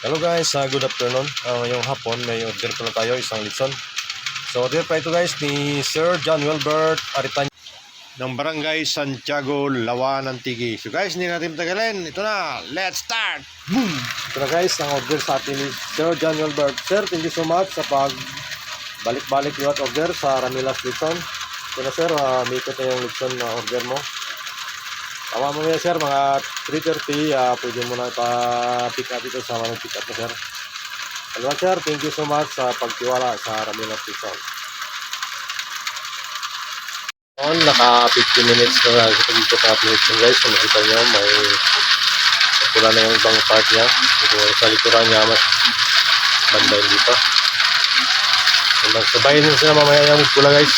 Hello guys, uh, good afternoon. Uh, ngayong hapon may order pala tayo, isang litson. So order pa ito guys ni Sir John Wilbert Aritan ng Barangay Santiago, Lawan, Antigi. So guys, hindi natin tagalin. Ito na, let's start! Boom! Ito na guys, ang order sa atin ni Sir John Wilbert. Sir, thank you so much sa pag balik-balik yung order sa Ramilas Litson. Ito na sir, uh, may ikot na yung litson na order mo. Tama mo sir, mga 3.30, ah pwede mo na ipa-pick up ito sa mga pick up mo sir. Hello sir, thank you so much sa pagtiwala sa Ramilas Litson. On, naka 50 minutes na sa pag-ikot na litson guys. Kung nakita nyo, may pula na yung ibang part niya. Ito sa likuran niya, mas banda yung dito. So, magsabayin din sila mamaya yung pula guys.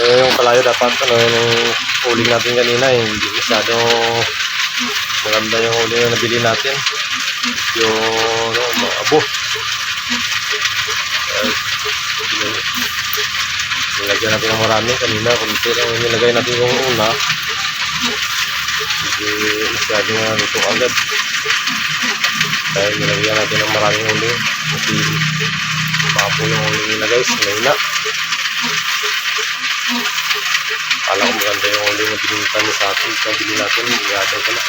Eh, yung kalayo dapat, ano, yung uling natin kanina, eh, hindi masyado maganda yung uling na nabili natin. Yung, mga abo. Nilagyan natin ng marami kanina, kunti lang yung nilagay natin yung una. Hindi masyado nga luto agad. Dahil nilagyan natin ng maraming uling. Kasi Baka po yung uling nila guys, mahina. Kala ko maganda yung uling na bininta niya sa atin. Ito bili natin, gagawin ko na.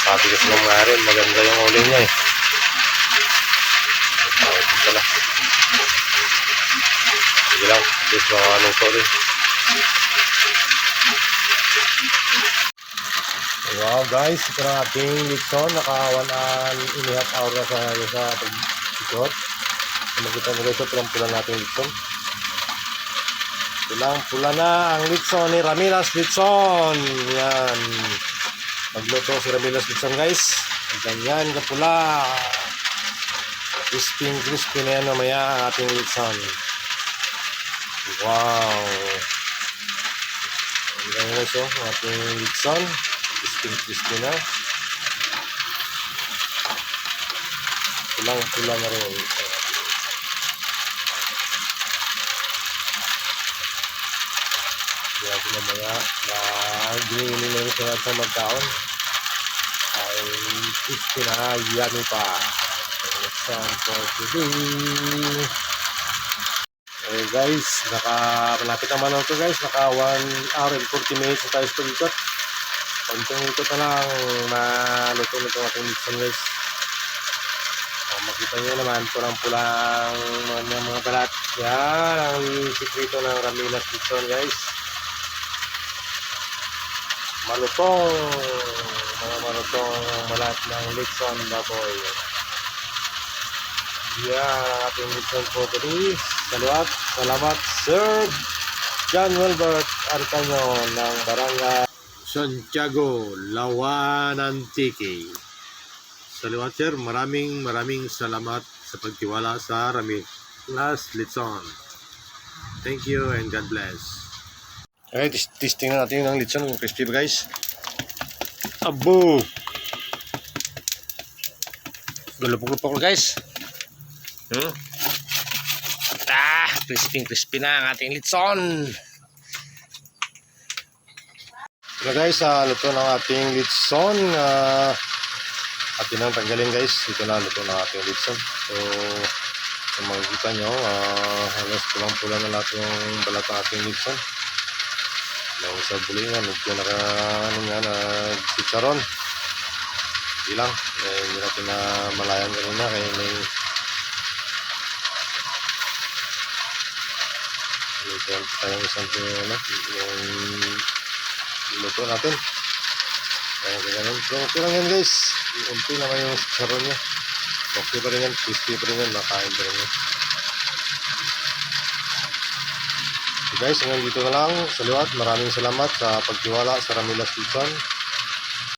Sabi kasi ng mga rin, maganda yung uling niya eh. Tawag din pala. Sige lang, just mga anong rin. Wow guys, ating Nixon. Naka 1 and a half hour na sa, sa pag-ikot. Kung makita mo guys, ito ang pula natin Litson. Pulang pula na ang Litson ni Ramilas Litson. Yan. Magluto si Ramilas Litson guys. Ganyan ka pula. Crispy crispy na yan mamaya ang ating Litson. Wow. Ang guys oh, ang ating Litson. Crispy crispy na. Pulang pula na rin. Grabe na mga na giniginin na sa magkaon. Ay, na, yummy pa. So, time for today. Okay guys, naka, malapit naman ako to guys. Naka 1 hour and 40 minutes na tayo sa pag-ikot. Konting ikot na lang, maluto na itong ating mixon guys. Oh, makita nyo naman, pulang-pulang mga, mga balat. Yan, ang sikrito ng Ramilas Mixon guys malutong. Mga malutong malat ng Lixon Baboy. Yan ang ating Lixon for today salamat Sir. John Wilbert Arcanyo ng Barangay Santiago Lawan Antique. Salamat sir. Maraming maraming salamat sa pagtiwala sa Rami Las Litson thank you and God bless Okay, testing na natin yung litson kung crispy ba guys. Abo! Galupok-lupok guys. Hmm? Ah, crispy crispy na ang ating litson. So guys, uh, luto ng ating litson. Uh, atin ang tanggalin guys. Ito na luto ng ating litson. So, kung makikita nyo, uh, halos pulang-pula na lahat yung balat ng ating litson. Nang sa bulingan, medyo naka, ano nga, nag-chicharon. Ilang, eh, hindi natin na malayan kanina kaya may Luto tayong isang ano, yung luto natin. Kaya ganun. So, okay lang yan guys. Unti naman yung chicharon niya. Okay pa rin yan, crispy pa rin yan, makain pa rin yan. So guys, hanggang dito na lang. Sa liwat, maraming salamat sa pagtiwala sa Ramilas Luzon.